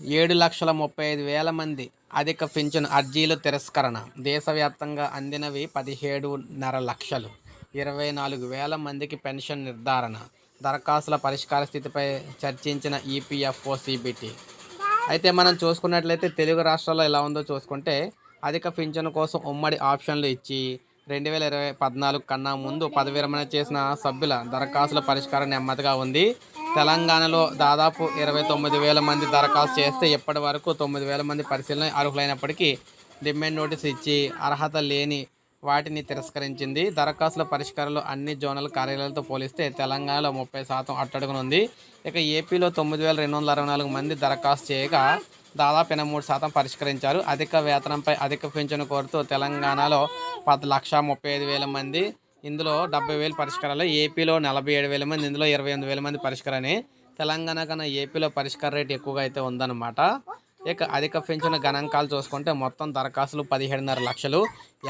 ఏడు లక్షల ముప్పై ఐదు వేల మంది అధిక పింఛను అర్జీలు తిరస్కరణ. దేశవ్యాప్తంగా అందినవి పదిహేడున్నర లక్షలు. ఇరవై నాలుగు వేల మందికి పెన్షన్ నిర్ధారణ. దరఖాస్తుల పరిష్కార స్థితిపై చర్చించిన ఈపీఎఫ్ఓ సిబిటి. అయితే మనం చూసుకున్నట్లయితే తెలుగు రాష్ట్రాల్లో ఎలా ఉందో చూసుకుంటే అధిక పింఛను కోసం ఉమ్మడి ఆప్షన్లు ఇచ్చి రెండు వేల ఇరవై పద్నాలుగు కన్నా ముందు పదవి విరమణ చేసిన సభ్యుల దరఖాస్తుల పరిష్కారం నెమ్మదిగా ఉంది. తెలంగాణలో దాదాపు ఇరవై తొమ్మిది వేల మంది దరఖాస్తు చేస్తే ఇప్పటి వరకు తొమ్మిది వేల మంది పరిశీలన అర్హులైనప్పటికీ డిమాండ్ నోటీస్ ఇచ్చి అర్హత లేని వాటిని తిరస్కరించింది. దరఖాస్తుల పరిష్కారాలు అన్ని జోనల్ కార్యాలయాలతో పోలిస్తే తెలంగాణలో ముప్పై శాతం అట్టడుగునుంది ఇక ఏపీలో తొమ్మిది వేల రెండు వందల అరవై నాలుగు మంది దరఖాస్తు చేయగా దాదాపు ఎనభై మూడు శాతం పరిష్కరించారు. అధిక వేతనంపై అధిక పింఛను కోరుతూ తెలంగాణలో పది లక్ష ముప్పై ఐదు వేల మంది ఇందులో డెబ్బై వేలు పరిష్కారాలు ఏపీలో నలభై ఏడు వేల మంది ఇందులో ఇరవై ఎనిమిది వేల మంది పరిష్కారని తెలంగాణ కన్నా ఏపీలో పరిష్కార రేట్ ఎక్కువగా అయితే ఉందన్నమాట. ఇక అధిక పెంచిన గణాంకాలు చూసుకుంటే మొత్తం దరఖాస్తులు పదిహేడున్నర లక్షలు.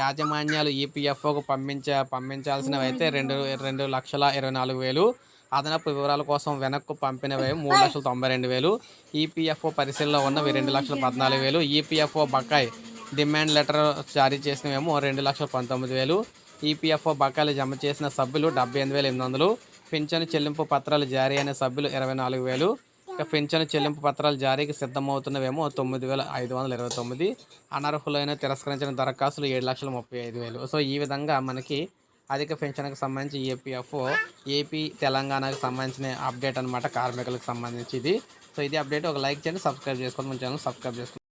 యాజమాన్యాలు ఈపీఎఫ్ఓకు పంపించ పంపించాల్సినవి అయితే రెండు రెండు లక్షల ఇరవై నాలుగు వేలు. అదనపు వివరాల కోసం వెనక్కు పంపినవి మూడు లక్షల తొంభై రెండు వేలు. ఈపీఎఫ్ఓ పరిశీలనలో ఉన్నవి రెండు లక్షల పద్నాలుగు వేలు. ఈపీఎఫ్ఓ బకాయి డిమాండ్ లెటర్ జారీ చేసినవేమో రెండు లక్షల పంతొమ్మిది వేలు. ఈపీఎఫ్ఓ బకాయిలు జమ చేసిన సభ్యులు డెబ్బై ఎనిమిది వేల ఎనిమిది వందలు. పింఛను చెల్లింపు పత్రాలు జారీ అయిన సభ్యులు ఇరవై నాలుగు వేలు. ఇక పింఛను చెల్లింపు పత్రాలు జారీకి సిద్ధమవుతున్నవేమో తొమ్మిది వేల ఐదు వందల ఇరవై తొమ్మిది. అనర్హులైన తిరస్కరించిన దరఖాస్తులు ఏడు లక్షల ముప్పై ఐదు వేలు. సో ఈ విధంగా మనకి అధిక పెన్షన్కి సంబంధించి ఏపీఎఫ్ఓ ఏపీ తెలంగాణకు సంబంధించిన అప్డేట్ అనమాట కార్మికులకు సంబంధించి ఇది సో ఇది అప్డేట్. ఒక లైక్ చేయండి సబ్స్క్రైబ్ చేసుకోండి. మన ఛానల్ సబ్స్క్రైబ్ చేసుకోండి.